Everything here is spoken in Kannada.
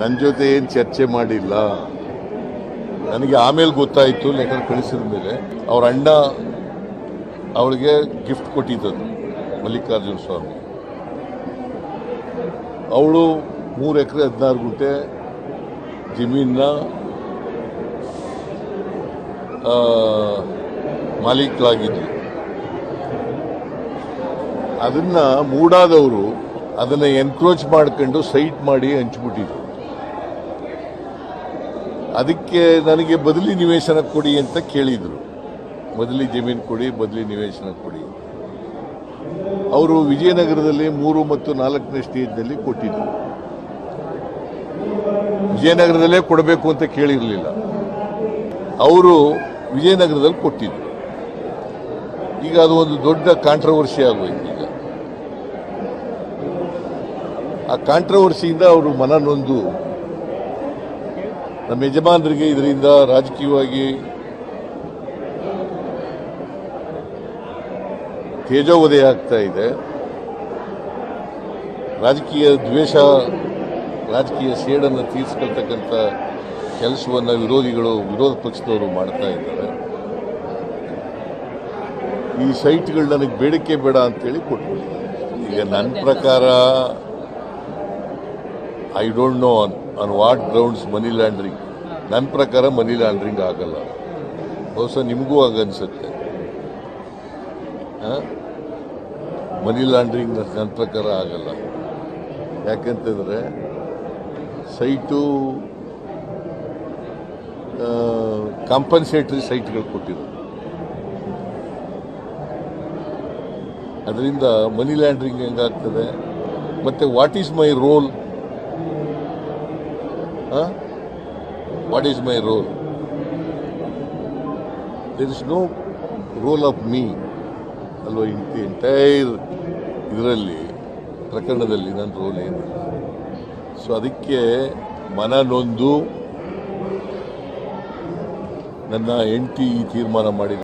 ನನ್ನ ಜೊತೆ ಏನು ಚರ್ಚೆ ಮಾಡಿಲ್ಲ. ನನಗೆ ಆಮೇಲೆ ಗೊತ್ತಾಯಿತು ಲೆಟರ್ ಕಳಿಸಿದ ಮೇಲೆ. ಅವ್ರ ಅಣ್ಣ ಅವಳಿಗೆ ಗಿಫ್ಟ್ ಕೊಟ್ಟಿದ್ದದು, ಮಲ್ಲಿಕಾರ್ಜುನ ಸ್ವಾಮಿ. ಅವಳು ಮೂರು ಎಕರೆ ಹದಿನಾರು ಗುಂಟೆ ಜಮೀನ ಮಾಲೀಕರಾಗಿದ್ದರು ಅದನ್ನು ಮೂಡಾದವರು ಅದನ್ನು ಎನ್ಕ್ರೋಚ್ ಮಾಡ್ಕೊಂಡು ಸೈಟ್ ಮಾಡಿ ಹಂಚ್ಬಿಟ್ಟಿದ್ರು. ಅದಕ್ಕೆ ನನಗೆ ಬದಲಿ ನಿವೇಶನ ಕೊಡಿ ಅಂತ ಕೇಳಿದರು. ಬದಲಿ ಜಮೀನು ಕೊಡಿ, ಬದಲಿ ನಿವೇಶನ ಕೊಡಿ. ಅವರು ವಿಜಯನಗರದಲ್ಲಿ ಮೂರು ಮತ್ತು ನಾಲ್ಕನೇ ಸ್ಟೇಜ್ನಲ್ಲಿ ಕೊಟ್ಟಿದ್ರು. ವಿಜಯನಗರದಲ್ಲೇ ಕೊಡಬೇಕು ಅಂತ ಕೇಳಿರಲಿಲ್ಲ. ಅವರು ವಿಜಯನಗರದಲ್ಲಿ ಕೊಟ್ಟಿದ್ರು. ಈಗ ಅದು ಒಂದು ದೊಡ್ಡ ಕಾಂಟ್ರವರ್ಸಿ ಆಗೋಯ್ತು ಈಗ. ಆ ಕಾಂಟ್ರವರ್ಸಿಯಿಂದ ಅವರು ಮನ ನೊಂದು ನಮ್ಮ ಯಜಮಾನರಿಗೆ ಇದರಿಂದ ರಾಜಕೀಯವಾಗಿ ತೇಜೋವಧೆ ಆಗ್ತಾ ಇದೆ. ರಾಜಕೀಯ ದ್ವೇಷ, ರಾಜಕೀಯ ಸೇಡನ್ನು ತೀರಿಸ್ಕೊಳ್ತಕ್ಕಂಥ ಕೆಲಸವನ್ನು ವಿರೋಧಿಗಳು, ವಿರೋಧ ಪಕ್ಷದವರು ಮಾಡ್ತಾ ಇದ್ದಾರೆ. ಈ ಸೈಟ್ಗಳು ನನಗೆ ಬೇಡಿಕೆ ಬೇಡ ಅಂತೇಳಿ ಕೊಟ್ಬಿಟ್ಟಿದ್ದಾರೆ. ಈಗ ನನ್ನ ಪ್ರಕಾರ I don't know on on what grounds money laundering ನನ್ನ ಪ್ರಕಾರ ಮನಿ ಲ್ಯಾಂಡ್ರಿಂಗ್ ಆಗಲ್ಲ. ಬಹುಶಃ ನಿಮಗೂ ಆಗನ್ಸುತ್ತೆ. ಮನಿ ಲ್ಯಾಂಡ್ರಿಂಗ್ ನನ್ನ ಪ್ರಕಾರ ಆಗಲ್ಲ. ಯಾಕೆಂತಂದರೆ, ಸೈಟು ಕಾಂಪನ್ಸೇಟರಿ ಸೈಟ್ಗಳು ಕೊಟ್ಟಿದ್ರು ಅದರಿಂದ ಮನಿ ಲ್ಯಾಂಡ್ರಿಂಗ್ ಹೆಂಗಾಗ್ತದೆ? ಮತ್ತು what is my role what is my role there is no role of me ಅಲ್ವಾ ಎಂಟೈರ್ ಇದರಲ್ಲಿ, ಪ್ರಕರಣದಲ್ಲಿ ನನ್ನ ರೋಲ್ ಏನಿಲ್ಲ ಸೊ ಅದಕ್ಕೆ ಮನ ನೊಂದು ನನ್ನ ಹೆಂಡತಿ ಈ ತೀರ್ಮಾನ ಮಾಡಿದ